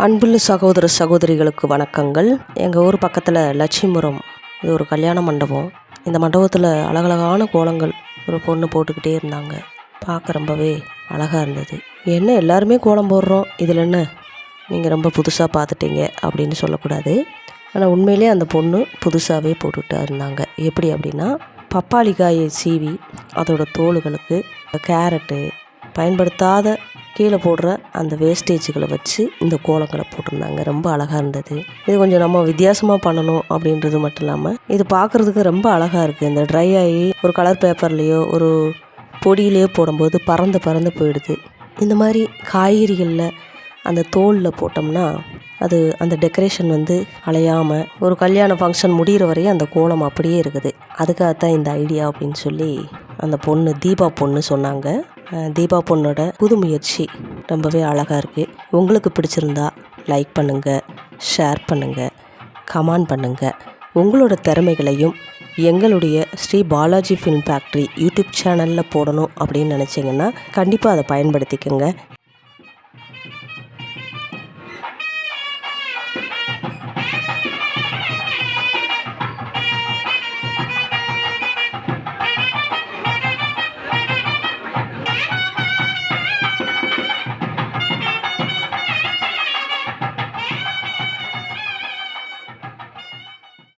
அன்புள்ள சகோதர சகோதரிகளுக்கு வணக்கங்கள். எங்கள் ஊர் பக்கத்தில் லட்சுமிபுரம் இது ஒரு கல்யாண மண்டபம். இந்த மண்டபத்தில் அழகழகான கோலங்கள் ஒரு பொண்ணு போட்டுக்கிட்டே இருந்தாங்க. பார்க்க ரொம்பவே அழகாக இருந்தது. என்ன எல்லாருமே கோலம் போடுறோம் இதில் என்ன? நீங்கள் ரொம்ப புதுசாக பார்த்துட்டீங்க அப்படின்னு சொல்லக்கூடாது. ஆனால் உண்மையிலே அந்த பொண்ணு புதுசாகவே போட்டுக்கிட்டு இருந்தாங்க. எப்படி அப்படின்னா பப்பாளி காயை சீவி அதோட தோள்களுக்கு கேரட்டு பயன்படுத்தாத கீழே போடுற அந்த வேஸ்டேஜுகளை வச்சு இந்த கோலங்களை போட்டிருந்தாங்க. ரொம்ப அழகாக இருந்தது. இது கொஞ்சம் நம்ம வித்தியாசமாக பண்ணணும் அப்படின்றது மட்டும் இல்லாமல் இது பார்க்குறதுக்கு ரொம்ப அழகாக இருக்குது இந்த ட்ரை ஆகி ஒரு கலர் பேப்பர்லேயோ ஒரு பொடியிலையோ போடும்போது பறந்து பறந்து போயிடுது. இந்த மாதிரி காய்கறிகளில் அந்த தோலில் போட்டோம்னா அது அந்த டெக்கரேஷன் வந்து அலையாமல் ஒரு கல்யாண ஃபங்க்ஷன் முடிகிற வரையும் அந்த கோலம் அப்படியே இருக்குது. அதுக்காகத்தான் இந்த ஐடியா அப்படின்னு சொல்லி அந்த பொண்ணு தீபா பொண்ணு சொன்னாங்க. தீபா பொண்ணோட புது முயற்சி ரொம்பவே அழகாக இருக்குது உங்களுக்கு பிடிச்சிருந்தா லைக் பண்ணுங்கள் ஷேர் பண்ணுங்கள் கமெண்ட் பண்ணுங்கள் உங்களோட திறமைகளையும் எங்களுடைய Sri Balaji film factory YouTube சேனலில் போடணும் அப்படின்னு நினச்சிங்கன்னா கண்டிப்பாக அதை பயன்படுத்திக்கோங்க.